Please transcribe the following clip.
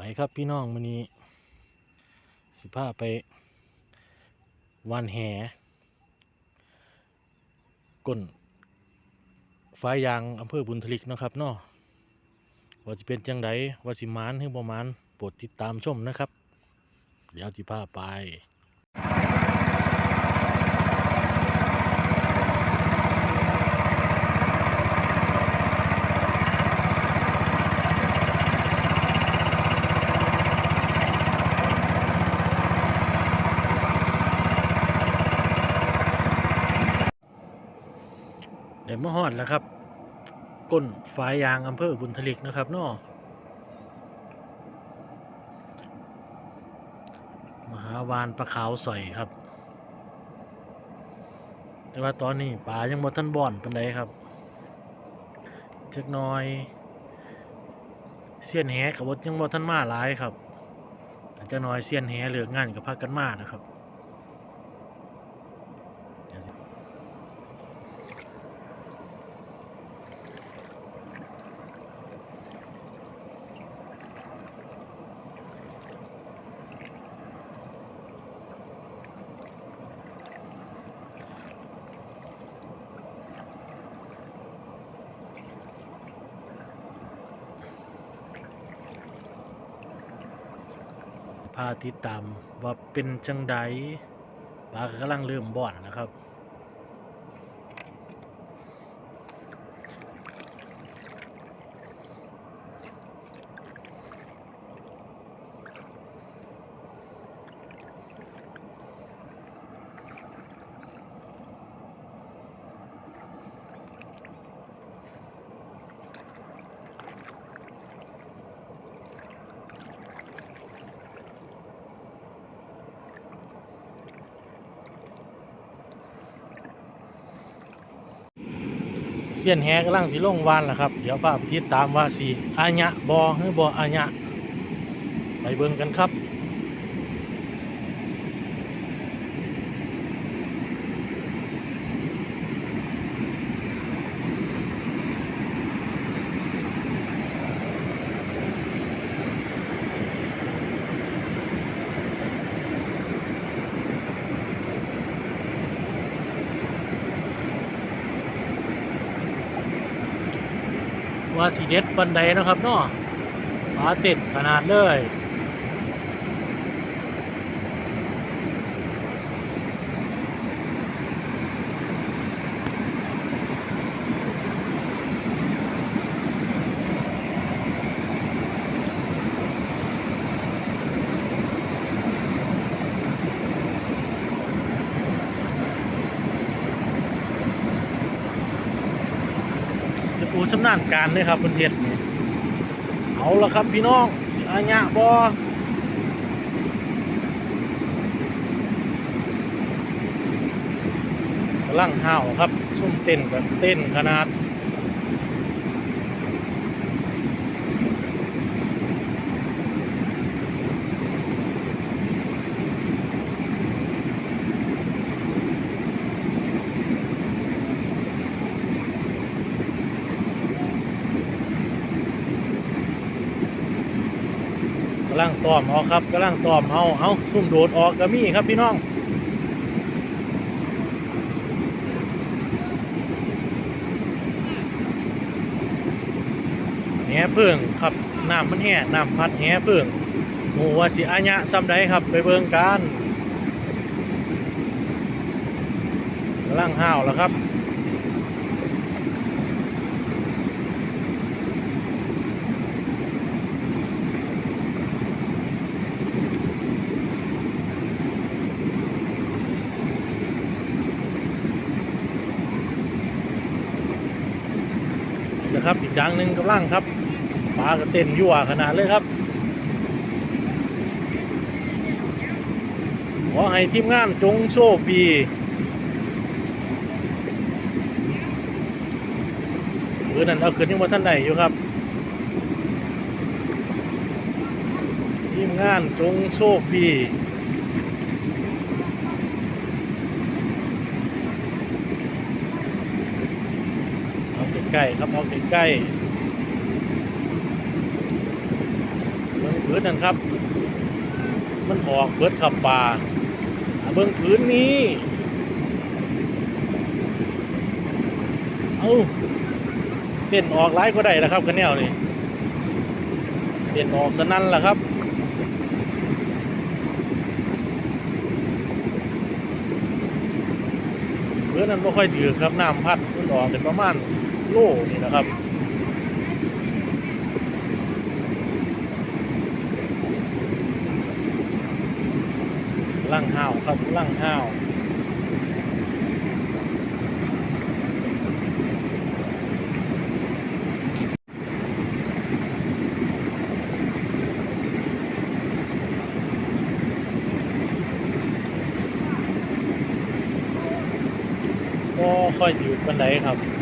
ไปครับพี่น้องวันนี้ สิพาไปวันแห่ก้นฟ้ายางอำเภอบุญทลิกนะครับเนาะว่าสิเป็นจังไดว่าสิมานหรือบ่มานโปรดติดตามชมนะครับ เดี๋ยวสิพาไป มาฮอดแล้วครับ ก้นฝายยางอำเภอบุญทลิกนะครับเนาะมหาวานปลาขาวสอยครับ แต่ว่าตอนนี้ปลายังบ่ทันบ่อนปานใดครับจักหน่อยเสี้ยนแหกับบ่ยังบ่ทันมาหลายครับแต่จักหน่อยเสี้ยนแหเหลิกงานก็พากันมานะครับ พาติดตามว่าเป็นจังไดปลาก็กำลังเริ่มบ่อนนะครับ เสี้ยนแหกำลังสีลงวานล่ะครับ เดี๋ยวป้าไปติดตามว่าสีอาญะบอหรือบออาญะไปเบิ่งกันครับ ว่าสีเด็ดปันใดนะครับเนาะปลาเต็ดขนาดเลย จะปูชำนาญการเลยครับเพื่นเฮ็ดนี่เอาละครับพี่น้องสิอาญะบกำลังห้าวครับซุ่มเต้นแบบเต้นขนาด กำลังตอมเอาครับกำลังตอมเอาเอาซุ่มโดดออกก็มีครับพี่น้องแหเพิ่งครับน้ำมันแห่น้ำพัดแหเพิ่งโอ้ว่าสิอาญะซ้ำใดครับไปเบิ่งกันกำลังห้าวแล้วครับ นะครับอีกดังหนึ่งกำลังครับปลากระเต้นยั่วขนาดเลยครับขอให้ทีมงานจงโชคดีเออนั่นเอาขึ้นยังว่าท่านใดอยู่ครับทีมงานจงโชคดีเอา ใกล้ครับเอาใกล้ๆเบิ่งพื้นนั่นครับ มันออกเบิดขับป่าเบิ่งพื้นนี้เอาเต้นออกไลายก็ได้แล้วครับกันแนวนี่เต้นออกสนั่นละครับเพื่อนั้นไม่ค่อยถือครับน้ำพัดมันออกเป็นประมาณ โลนี่นะครับล่างห้าวครับล่างห้าวก็ค่อยถือปันไดครับ